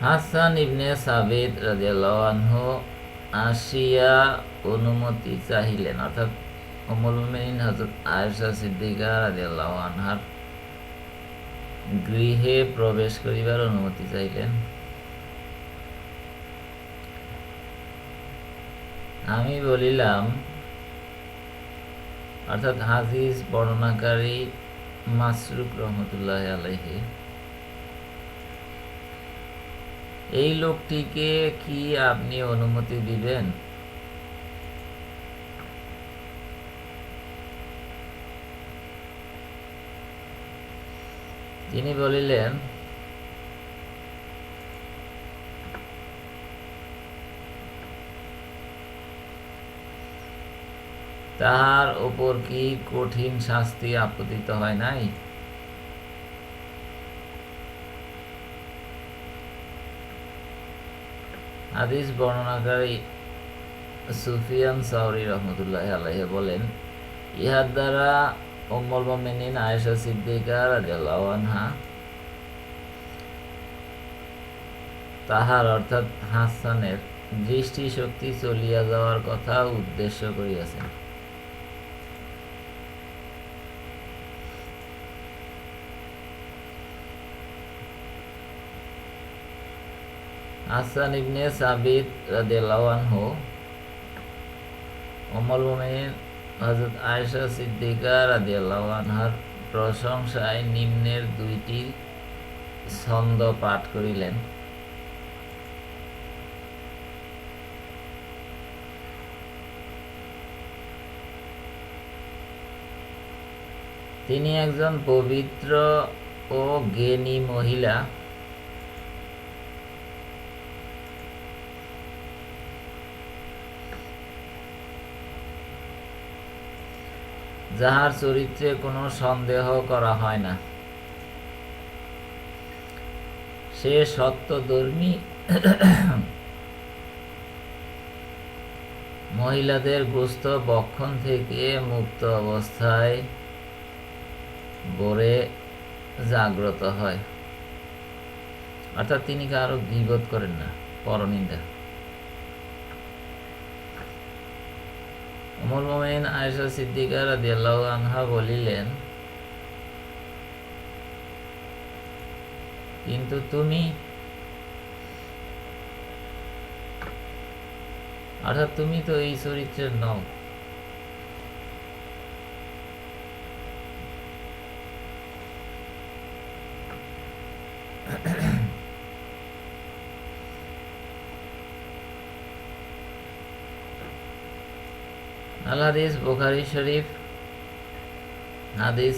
হাসান ইবনে সাবিদ রাদিয়াল্লাহু আনহু আসিয়া অনুমতি চাহিলেন। অর্থাৎ উম্মুল মুমিনিন হযরত আয়েশা সিদ্দিকা রাদিয়াল্লাহু আনহার গৃহে প্রবেশ করিবার অনুমতি চাইলেন আমি বলিলাম, অর্থাৎ হাজিজ বর্ণনাকারী মাসরুক রহমতুল্লাহ আলাইহি এই লোকটিকে কি আপনি অনুমতি দিবেন? তিনি বলিলেন, তাহার ওপর কি কঠিন শাস্তি আপতিত হয় নাই? হাদিস বর্ণনাকারী সুফিয়ান সাউরি রহমতুল্লাহ আলহে বলেন, ইহার দ্বারা অম্মল মেনিন আয়েশা সিদ্দিকা আনহা তাহার অর্থাৎ হাসানের দৃষ্টিশক্তি চলিয়া যাওয়ার কথা উদ্দেশ্য করিয়াছেন। হাসান ইবনে সাবিত উম্মুল মুমিনিন হযরত আয়েশা সিদ্দিকা রাদিয়াল্লাহু আনহার প্রশংসায় নিম্নের দুইটি ছন্দ পাঠ করিলেন। তিনি একজন পবিত্র ও জ্ঞানী মহিলা। যাহার চরিত্রে কোনো সন্দেহ করা হয় না। সে সত্যধর্মী মহিলাদের গ্রস্ত বক্ষণ থেকে মুক্ত অবস্থায় গড়ে জাগ্রত হয়। অর্থাৎ তিনি কারও গিবোধ করেন না, পরনিন্দা। উমর মোমেন আয়েশা সিদ্দিকা রাদিয়াল্লাহু আনহা বলিলেন, কিন্তু তুমি অর্থাৎ তুমি তো এই চরিত্রের নও। আল হাদিস বুখারী শরীফ হাদিস